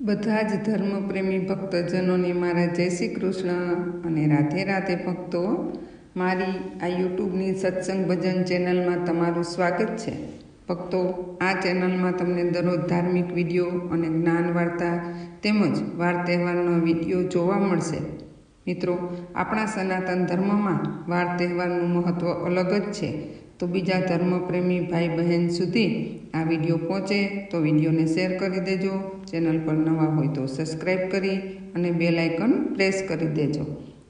બધા જ ધર્મપ્રેમી ભક્તજનોને મારા જય શ્રી કૃષ્ણ અને રાધે રાધે ભક્તો, મારી આ યુટ્યુબની સત્સંગ ભજન ચેનલમાં તમારું સ્વાગત છે. ભક્તો, આ ચેનલમાં તમને દરરોજ ધાર્મિક વીડિયો અને જ્ઞાન વાર્તા તેમજ વાર તહેવારનો વીડિયો જોવા મળશે. મિત્રો, આપણા સનાતન ધર્મમાં વાર તહેવારનું મહત્ત્વ અલગ જ છે. તો બીજા ધર્મપ્રેમી ભાઈ બહેન સુધી આ વીડિયો પહોંચે તો વિડીયોને શેર કરી દેજો. ચેનલ પર નવા હોય તો સબસ્ક્રાઈબ કરી અને બે લાઇકન પ્રેસ કરી દેજો.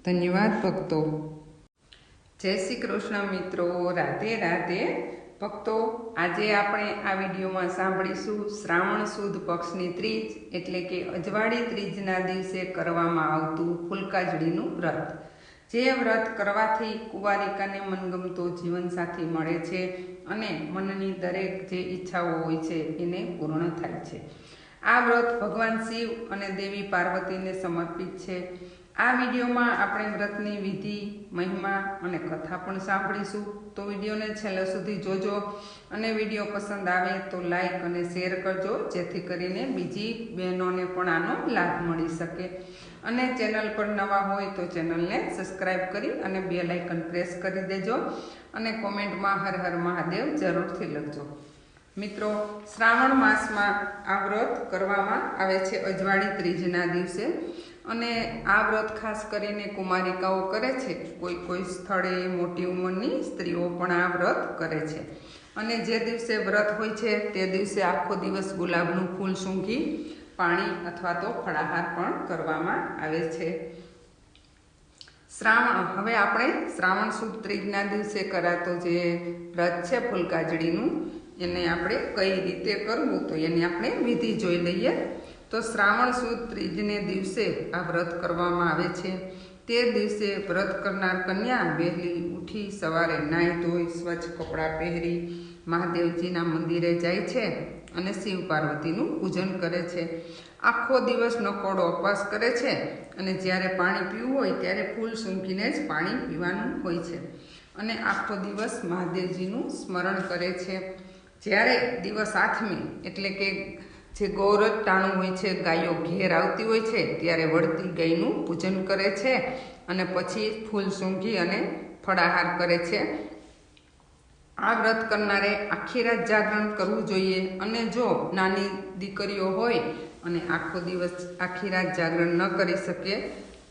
ધન્યવાદ, ભક્તો. જય શ્રી કૃષ્ણ મિત્રો. રાધે રાધે. ભક્તો, આજે આપણે આ વિડીયોમાં સાંભળીશું શ્રાવણ સુદ પક્ષની ત્રીજ એટલે કે અજવાળી ત્રીજના દિવસે કરવામાં આવતું ફૂલકાજળીનું વ્રત. જે વ્રત કરવાથી કુંવારિકાને મનગમતો જીવનસાથી મળે છે અને મનની દરેક જે ઈચ્છાઓ હોય છે એને પૂર્ણ થાય છે. આ વ્રત ભગવાન શિવ અને દેવી પાર્વતીને સમર્પિત છે. આ વિડીયોમાં આપણે વ્રતની વિધિ, મહિમા અને કથા પણ સાંભળીશું. તો વિડીયોને છેલ્લે સુધી જોજો અને વીડિયો પસંદ આવે તો લાઈક અને શેર કરજો, જેથી કરીને બીજી બહેનોને પણ આનો લાભ મળી શકે. અને ચેનલ પર નવા હોય તો ચેનલને સબસ્ક્રાઈબ કરી અને બે લાઇકન પ્રેસ કરી દેજો અને કોમેન્ટમાં હર હર મહાદેવ જરૂરથી લખજો. મિત્રો, શ્રાવણ માસમાં આ વ્રત કરવામાં આવે છે અજવાળી ત્રીજના દિવસે. અને આ વ્રત ખાસ કરીને કુમારિકાઓ કરે છે. કોઈ કોઈ સ્થળે મોટી ઉંમરની સ્ત્રીઓ પણ આ વ્રત કરે છે. અને જે દિવસે વ્રત હોય છે તે દિવસે આખો દિવસ ગુલાબનું ફૂલ સૂંઘી પાણી અથવા તો ફળાહાર પણ કરવામાં આવે છે. શ્રાવણ, હવે આપણે શ્રાવણ સુદ ત્રીજના દિવસે કરાતો જે વ્રત છે ફૂલકાજળીનું, એને આપણે કઈ રીતે કરવું? તો એની આપણે વિધિ જોઈ લઈએ. તો શ્રાવણ સુદ ત્રીજને દિવસે આ વ્રત કરવામાં આવે છે. તે દિવસે વ્રત કરનાર કન્યા વહેલી ઉઠી સવારે નાહી ધોઈ, સ્વચ્છ કપડાં પહેરી મહાદેવજીના મંદિરે જાય છે અને શિવ પાર્વતીનું પૂજન કરે છે. આખો દિવસ નકોડો ઉપવાસ કરે છે અને જ્યારે પાણી પીવું હોય ત્યારે ફૂલ સૂંઘીને જ પાણી પીવાનું હોય છે. અને આખો દિવસ મહાદેવજીનું સ્મરણ કરે છે. જ્યારે દિવસ આઠમી એટલે કે જે ગૌરવ ટાણું હોય છે, ગાયો ઘેર આવતી હોય છે, ત્યારે વળતી ગાયનું પૂજન કરે છે અને પછી ફૂલ સૂંઘી અને ફળાહાર કરે છે. આ વ્રત કરનારે આખી રાત જાગરણ કરવું જોઈએ અને જો નાની દીકરીઓ હોય અને આખો દિવસ આખી રાત જાગરણ ન કરી શકે,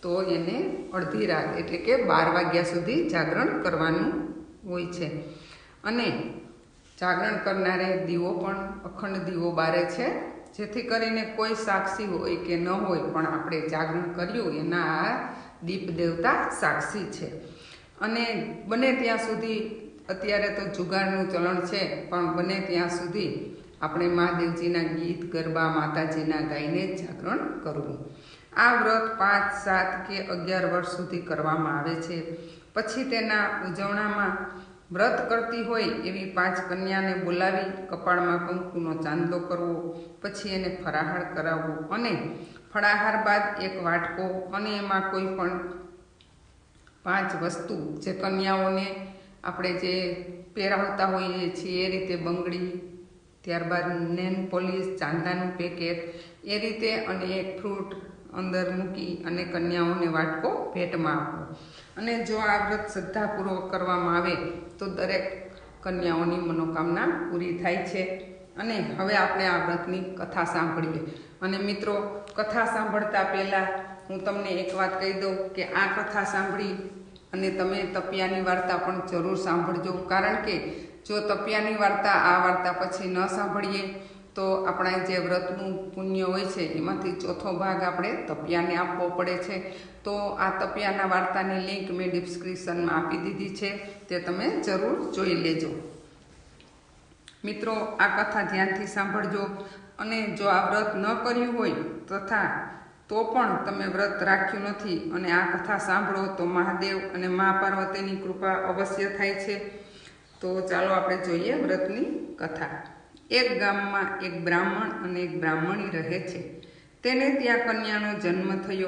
તો એને અડધી રાત એટલે કે બાર વાગ્યા સુધી જાગરણ કરવાનું હોય છે. અને જાગરણ કરનારે દીવો પણ અખંડ દીવો બારે છે. જેથી કરીને કોઈ સાક્ષી હોય કે ન હોય પણ આપણે જાગરણ કર્યું, એના આ દીપ દેવતા સાક્ષી છે. અને બને ત્યાં સુધી અત્યારે તો જુગારનું ચલણ છે, પણ બને ત્યાં સુધી આપણે મહાદેવજીના ગીત, ગરબા, માતાજીના ગાઈને જાગરણ કરવું. આ વ્રત પાંચ, સાત કે અગિયાર વર્ષ સુધી કરવામાં આવે છે. પછી તેના ઉજવણામાં વ્રત કરતી હોય એવી પાંચ કન્યાને બોલાવી કપાળમાં કંકુનો ચાંદલો કરવો, પછી એને ફરાહાર કરાવવો અને ફળાહાર બાદ એક વાટકો અને એમાં કોઈ પણ પાંચ વસ્તુ જે કન્યાઓને આપણે જે પહેરાવતા હોઈએ છીએ એ રીતે બંગડી, ત્યારબાદ નેન પોલીસ, ચાંદાનું પેકેટ એ રીતે અને એક ફ્રૂટ અંદર મૂકી અને કન્યાઓને વાટકો ભેટમાં આપવો અને જો આ વ્રત શ્રદ્ધાપૂર્વક કરવામાં આવે, તો દરેક કન્યાઓની મનોકામના પૂરી થાય છે. અને હવે આપણે આ વ્રતની કથા સાંભળીએ. અને મિત્રો, કથા સાંભળતા પહેલાં હું તમને એક વાત કહી દઉં કે આ કથા સાંભળી અને તમે તપિયાની વાર્તા પણ જરૂર સાંભળજો. કારણ કે જો તપિયાની વાર્તા આ વાર્તા પછી ન સાંભળીએ તો આપણા જે વ્રતનું પુણ્ય હોય છે, એમાંથી ચોથો ભાગ આપણે તપિયાને આપવો પડે છે. તો આ તપિયાના વાર્તાની લિંક મેં ડિસ્ક્રિપ્શનમાં આપી દીધી છે, તે તમે જરૂર જોઈ લેજો. મિત્રો, આ કથા ધ્યાનથી સાંભળજો. અને જો આ વ્રત ન કર્યું હોય તથા તો પણ તમે વ્રત રાખ્યું નથી અને આ કથા સાંભળો, તો મહાદેવ અને મા પાર્વતીની કૃપા અવશ્ય થાય છે. તો ચાલો આપણે જોઈએ વ્રતની કથા. એક ગામમાં એક બ્રાહ્મણ અને એક બ્રાહ્મણી રહે છે. તેને ત્યાં કન્યાનો જન્મ થયો.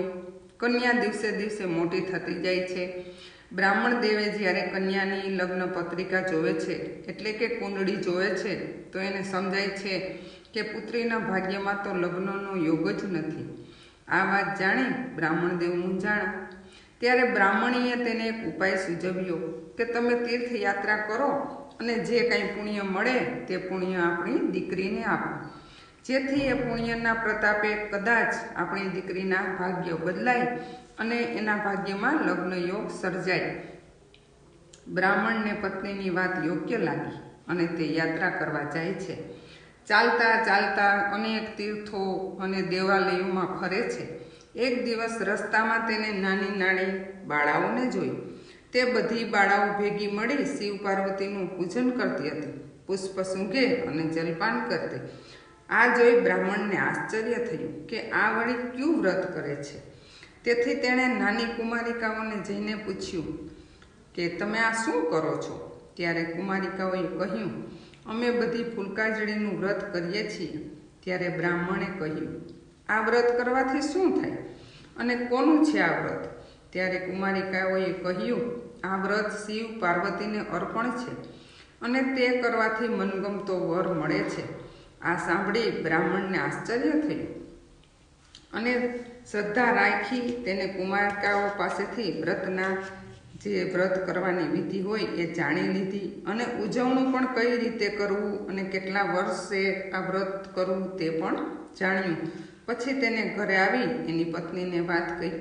કન્યા દિવસે દિવસે મોટી થતી જાય છે. બ્રાહ્મણ દેવે જ્યારે કન્યાની લગ્ન પત્રિકા જોવે છે, એટલે કે કુંડળી જોવે છે, તો એને સમજાય છે કે પુત્રીના ભાગ્યમાં તો લગ્નનો યોગ જ નથી. આ વાત જાણી બ્રાહ્મણદેવ મૂંઝાણા. ત્યારે બ્રાહ્મણીએ તેને એક ઉપાય સૂચવ્યો કે તમે તીર્થયાત્રા કરો અને જે કાંઈ પુણ્ય મળે તે પુણ્ય આપણી દીકરીને આપો. જેથી એ પુણ્યના પ્રતાપે કદાચ આપણી દીકરીના ભાગ્ય બદલાય અને એના ભાગ્યમાં લગ્ન યોગ સર્જાય. બ્રાહ્મણને પત્નીની વાત યોગ્ય લાગી અને તે યાત્રા કરવા જાય છે. ચાલતા ચાલતા અનેક તીર્થો અને દેવાલયોમાં ફરે છે. એક દિવસ રસ્તામાં તેને નાની નાની બાળાઓને જોઈ તે બધી બાળાઓ ભેગી મળી શિવ પાર્વતીનું પૂજન કરતી હતી. પુષ્પ સૂંઘે અને જલપાન કરતી. આ જોઈ બ્રાહ્મણને આશ્ચર્ય થયું કે આ વળી ક્યું વ્રત કરે છે? તેથી તેણે નાની કુમારિકાઓને જઈને પૂછ્યું કે, તમે આ શું કરો છો? ત્યારે કુમારિકાઓએ કહ્યું, અમે બધી ફૂલકાજળીનું વ્રત કરીએ છીએ. ત્યારે બ્રાહ્મણે કહ્યું, આ વ્રત કરવાથી શું થાય? અને કોનું છે આ વ્રત? ત્યારે કુમારિકાઓએ કહ્યું, આ વ્રત શિવ પાર્વતીને અર્પણ છે અને તે કરવાથી મનગમતો વર મળે છે. આ સાંભળી બ્રાહ્મણને આશ્ચર્ય થયું અને શ્રદ્ધા રાખી તેને કુમારિકાઓ પાસેથી વ્રતના જે વ્રત કરવાની વિધિ હોય એ જાણી લીધી અને ઉજવણું પણ કઈ રીતે કરવું અને કેટલા વર્ષે આ વ્રત કરવું તે પણ જાણ્યું. પછી તેને ઘરે આવી એની પત્નીને વાત કહી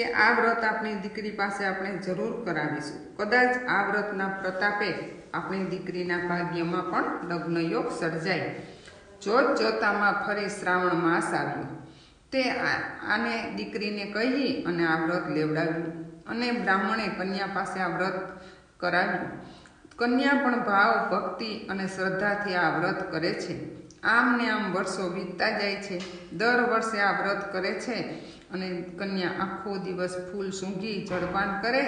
કે આ વ્રત આપણી દીકરી પાસે આપણે જરૂર કરાવીશું. કદાચ આ વ્રતના પ્રતાપે આપણી દીકરીના ભાગ્યમાં પણ લગ્ન યોગ સર્જાય. જોત જોતામાં ફરી શ્રાવણ માસ આવ્યો. તે આને દીકરીને કહી અને આ વ્રત લેવડાવ્યું અને બ્રાહ્મણે કન્યા પાસે આ વ્રત કરાવ્યું. કન્યા પણ ભાવ, ભક્તિ અને શ્રદ્ધાથી આ વ્રત કરે છે. આમ ને આમ વર્ષો વીતતા જાય છે. દર વર્ષે આ વ્રત કરે છે. અને કન્યા આખો દિવસ ફૂલ સૂંઘી, જળપાન કરે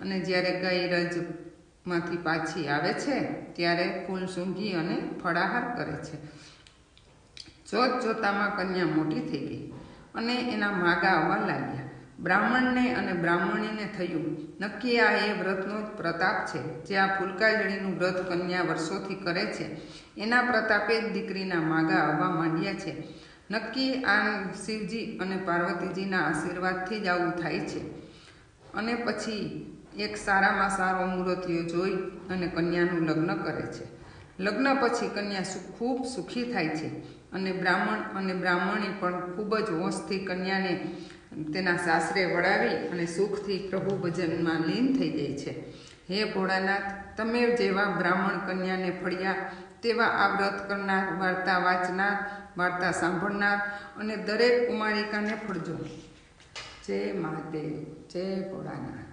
અને જ્યારે ગાય રજમાંથી પાછી આવે છે, ત્યારે ફૂલ સૂંઘી અને ફળાહાર કરે છે. જોત જોતામાં કન્યા મોટી થઈ ગઈ અને એના માગા આવવા લાગ્યા. બ્રાહ્મણને અને બ્રાહ્મણીને થયું, નક્કી આ એ વ્રતનો જ પ્રતાપ છે, જે આ ફૂલકાજળીનું વ્રત કન્યા વર્ષોથી કરે છે. એના પ્રતાપે જ દીકરીના માગા આવવા માંડ્યા છે. નક્કી આ શિવજી અને પાર્વતીજીના આશીર્વાદથી જ આવું થાય છે. અને પછી એક સારામાં સારો મૂર્તિઓ જોઈ અને કન્યાનું લગ્ન કરે છે. લગ્ન પછી કન્યા ખૂબ સુખી થાય છે અને બ્રાહ્મણ અને બ્રાહ્મણી પણ ખૂબ જ હોંશથી કન્યાને તેના સાસરે વળાવી અને સુખથી પ્રભુ ભજનમાં લીન થઈ જાય છે. હે ભોળાનાથ, તમે જેવા બ્રાહ્મણ કન્યાને ફળ્યા તેવા આ વ્રત કરનાર વાર્તા વાંચનાર, વાર્તા સાંભળનાર અને દરેક કુમારિકાને ફળજો જય મહાદેવ, જય ભોળાનાથ.